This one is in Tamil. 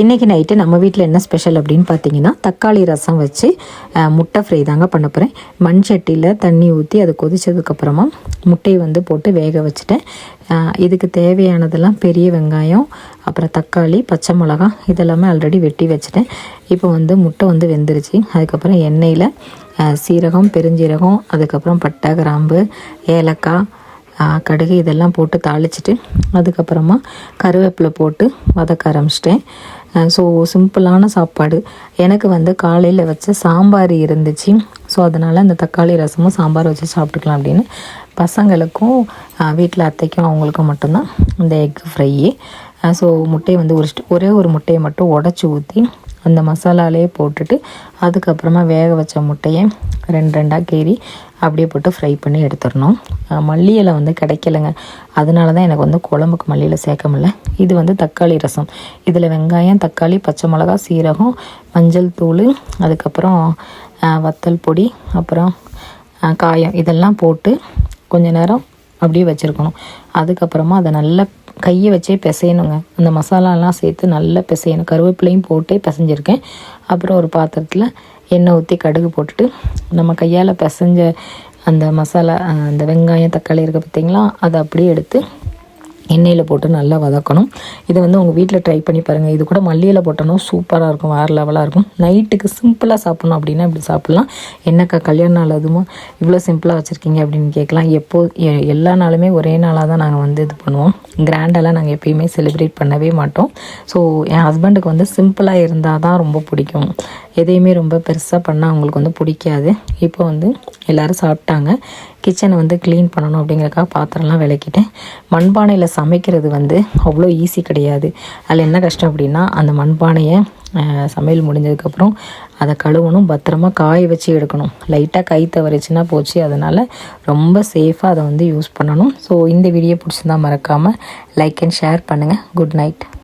இன்றைக்கி நைட்டு நம்ம வீட்டில் என்ன ஸ்பெஷல் அப்படின்னு பார்த்தீங்கன்னா தக்காளி ரசம் வச்சு முட்டை ஃப்ரை தாங்க பண்ண போகிறேன் மண் சட்டியில் தண்ணி ஊற்றி அது கொதித்ததுக்கப்புறமா முட்டையை வந்து போட்டு வேக வச்சுட்டேன். இதுக்கு தேவையானதெல்லாம் பெரிய வெங்காயம் அப்புறம் தக்காளி பச்சை மிளகா இதெல்லாமே ஆல்ரெடி வெட்டி வச்சுட்டேன். இப்போ வந்து முட்டை வந்து வெந்துருச்சு. அதுக்கப்புறம் எண்ணெயில் சீரகம் பெருஞ்சீரகம் அதுக்கப்புறம் பட்டை கிராம்பு ஏலக்காய் கடுகு இதெல்லாம் போட்டு தாளிச்சிட்டு அதுக்கப்புறமா கருவேப்பிலை போட்டு வதக்க ஆரம்பிச்சிட்டேன். ஸோ சிம்பிளான சாப்பாடு. எனக்கு வந்து காலையில் வச்ச சாம்பார் இருந்துச்சு. ஸோ அதனால் அந்த தக்காளி ரசமும் சாம்பார் வச்சு சாப்பிட்டுக்கலாம் அப்படின்னு பசங்களுக்கும் வீட்டில் அத்தைக்கும் அவங்களுக்கும் மட்டும்தான் இந்த எக் ஃப்ரையி ஸோ முட்டையை வந்து உரிச்சிட்டு ஒரே ஒரு முட்டையை மட்டும் உடச்சி ஊற்றி அந்த மசாலாலே போட்டுட்டு அதுக்கப்புறமா வேக வச்ச முட்டையை ரெண்டு ரெண்டாக கீறி அப்படியே போட்டு ஃப்ரை பண்ணி எடுத்துடணும். மல்லி இலை வந்து கிடைக்கலங்க. அதனால தான் எனக்கு வந்து குழம்புக்கு மல்லியில் சேர்க்க முடியல. இது வந்து தக்காளி ரசம். இதில் வெங்காயம் தக்காளி பச்சை மிளகா சீரகம் மஞ்சள் தூள் அதுக்கப்புறம் வத்தல் பொடி அப்புறம் காயம். இதெல்லாம் போட்டு கொஞ்ச நேரம் அப்படியே வச்சுருக்கணும். அதுக்கப்புறமா அதை நல்லா கையை வச்சே பிசையணுங்க. அந்த மசாலாலாம் சேர்த்து நல்லா பிசையணும். கருவேப்பிலையும் போட்டே பிசைஞ்சிருக்கேன். அப்புறம் ஒரு பாத்திரத்தில் எண்ணெய் ஊற்றி கடுகு போட்டுட்டு நம்ம கையால் பிசைஞ்ச அந்த மசாலா அந்த வெங்காயம் தக்காளி இருக்குது பார்த்திங்களா அதை அப்படியே எடுத்து எண்ணெயில் போட்டு நல்லா வதக்கணும். இதை வந்து உங்கள் வீட்டில் ட்ரை பண்ணி பாருங்கள் இது கூட மல்லியில் போட்டோன்னா சூப்பராக இருக்கும். வேறு லெவலாக இருக்கும். நைட்டுக்கு சிம்பிளாக சாப்பிட்ணும் அப்படின்னா இப்படி சாப்பிட்லாம். என்னக்கா கல்யாண நாள் அதுவும் இவ்வளோ சிம்பிளாக வச்சுருக்கீங்க அப்படின்னு கேட்கலாம். எப்போ எ- எல்லா நாளுமே ஒரே நாளாக தான் நாங்கள் வந்து இது பண்ணுவோம். கிராண்டெல்லாம் நாங்கள் எப்பயுமே செலிப்ரேட் பண்ணவே மாட்டோம். ஸோ என் ஹஸ்பண்டுக்கு வந்து சிம்பிளாக இருந்தால் தான் ரொம்ப பிடிக்கும். எதையுமே ரொம்ப பெருசாக பண்ணால் அவங்களுக்கு வந்து பிடிக்காது. இப்போ வந்து எல்லோரும் சாப்பிட்டாங்க. கிச்சனை வந்து க்ளீன் பண்ணணும் அப்படிங்கிறக்காக பாத்திரம்லாம் விளக்கிட்டேன். மண்பானையில் சமைக்கிறது வந்து அவ்வளோ ஈஸி கிடையாது. அதில் என்ன கஷ்டம் அப்படின்னா அந்த மண்பானையை சமையல் முடிஞ்சதுக்கப்புறம் அதை கழுவணும் பத்திரமா காய வச்சு எடுக்கணும். லைட்டாக கை தவறிச்சுன்னா போச்சு. அதனால் ரொம்ப சேஃபாக அதை வந்து யூஸ் பண்ணணும். ஸோ இந்த வீடியோ பிடிச்சிருந்தா மறக்காமல் லைக் அண்ட் ஷேர் பண்ணுங்கள் குட் நைட்